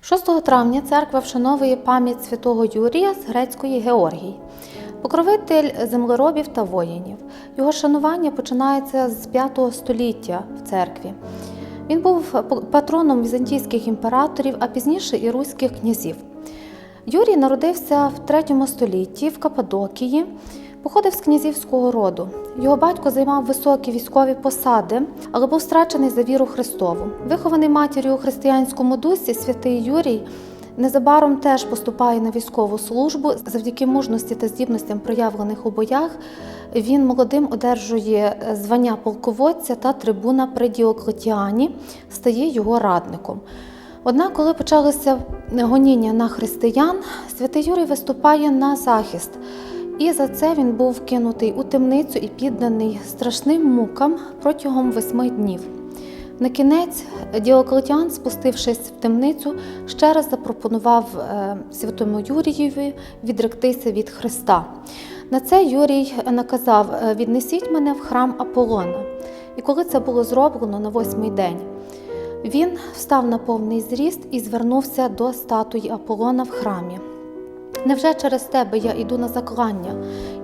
Шостого травня церква вшановує пам'ять святого Юрія з грецької Георгії, покровитель землеробів та воїнів. Його шанування починається з 5 століття в церкві. Він був патроном візантійських імператорів, а пізніше і руських князів. Юрій народився в 3 столітті в Каппадокії, походив з князівського роду. Його батько займав високі військові посади, але був страчений за віру Христову. Вихований матір'ю у християнському дусі, святий Юрій незабаром теж поступає на військову службу. Завдяки мужності та здібностям, проявлених у боях, він молодим одержує звання полководця та трибуна при Діоклетіані, стає його радником. Однак, коли почалося гоніння на християн, святий Юрій виступає на захист, і за це він був кинутий у темницю і підданий страшним мукам протягом восьми днів. На кінець Діоклетіан, спустившись в темницю, ще раз запропонував е, святому Юрієві відректися від Христа. На це Юрій наказав: «Е, віднесіть мене в храм Аполлона. І коли це було зроблено на восьмий день, він встав на повний зріст і звернувся до статуї Аполлона в храмі. Невже через тебе я іду на заклання?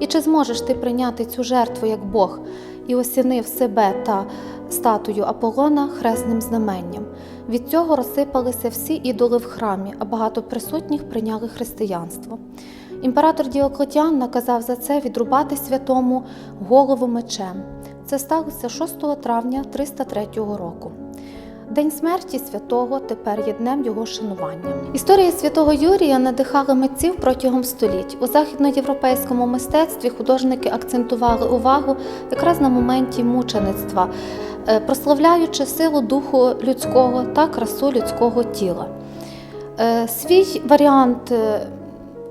І чи зможеш ти прийняти цю жертву як Бог і осінив себе та статую Аполлона хресним знаменням? Від цього розсипалися всі ідоли в храмі, а багато присутніх прийняли християнство. Імператор Діоклетіан наказав за це відрубати святому голову мечем. Це сталося 6 травня 303 року. День смерті святого тепер є днем його шанування. Історія святого Юрія надихала митців протягом століть. У західноєвропейському мистецтві художники акцентували увагу якраз на моменті мучеництва, е, прославляючи силу духу людського та красу людського тіла. Е, Свій варіант е,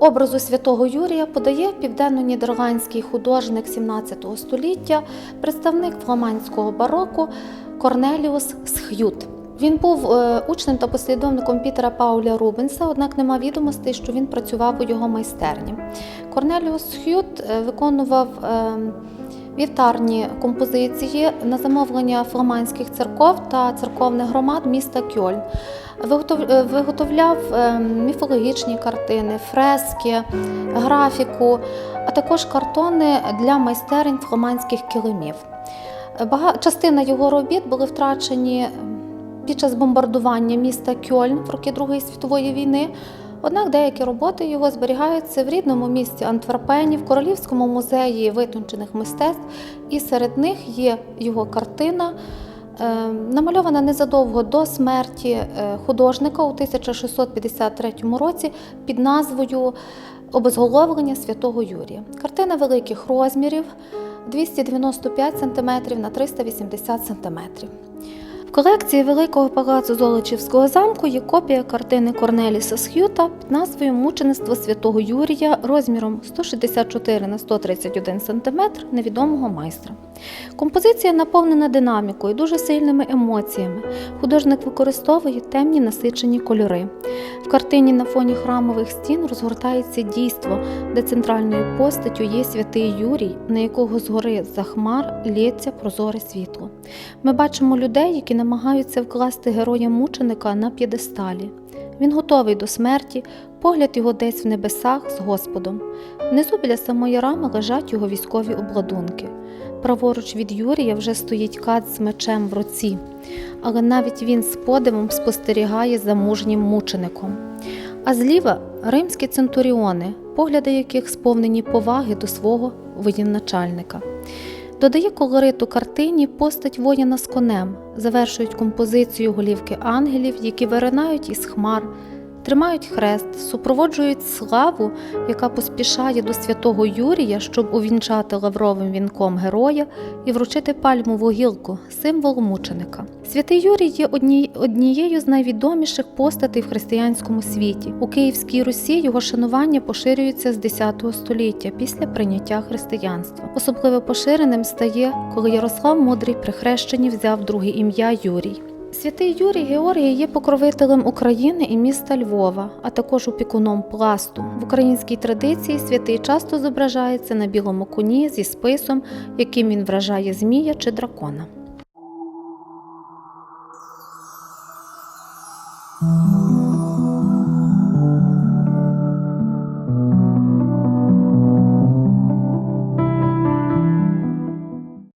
образу святого Юрія подає південно-нідерландський художник 17 століття, представник фламандського бароку Корнеліус Сх'ют. Він був е, учнем та послідовником Пітера Пауля Рубенса, однак нема відомостей, що він працював у його майстерні. Корнеліус Сх'ют е, виконував е, вівтарні композиції на замовлення фламандських церков та церковних громад міста Кьольн. Е, Виготовляв е, міфологічні картини, фрески, графіку, а також картони для майстерень фламандських килимів. Частина його робіт були втрачені під час бомбардування міста Кьольн в роки Другої світової війни. Однак деякі роботи його зберігаються в рідному місті Антверпені, в Королівському музеї витончених мистецтв, і серед них є його картина, е, намальована незадовго до смерті е, художника у 1653 році під назвою Обезголовлення святого Юрія. Картина великих розмірів 295 см на 380 см. В колекції Великого палацу Золочівського замку є копія картини Корнеліса Сх'юта під назвою Мучеництво святого Юрія розміром 164 на 131 см невідомого майстра. Композиція наповнена динамікою, дуже сильними емоціями. Художник використовує темні насичені кольори. В картині на фоні храмових стін розгортається дійство, де центральною постаттю є святий Юрій, на якого згори за хмар лється прозоре світло. Ми бачимо людей, які намагаються вкласти героя-мученика на п'єдесталі. Він готовий до смерті, погляд його десь в небесах з Господом. Внизу біля самої рами лежать його військові обладунки. Праворуч від Юрія вже стоїть кат з мечем в руці, але навіть він з подивом спостерігає за мужнім мучеником. А зліва римські центуріони, погляди яких сповнені поваги до свого воєначальника. Додає колориту картині постать воїна з конем, завершують композицію голівки ангелів, які виринають із хмар, тримають хрест, супроводжують славу, яка поспішає до святого Юрія, щоб увінчати лавровим вінком героя і вручити пальмову гілку, символ мученика. Святий Юрій є одні- однією з найвідоміших постатей в християнському світі. У Київській Русі його шанування поширюється з X століття після прийняття християнства. Особливо поширеним стає, коли Ярослав Мудрий при хрещенні взяв друге ім'я Юрій. Святий Юрій Георгій є покровителем України і міста Львова, а також опікуном пласту. В українській традиції святий часто зображається на білому коні зі списом, яким він вражає змія чи дракона.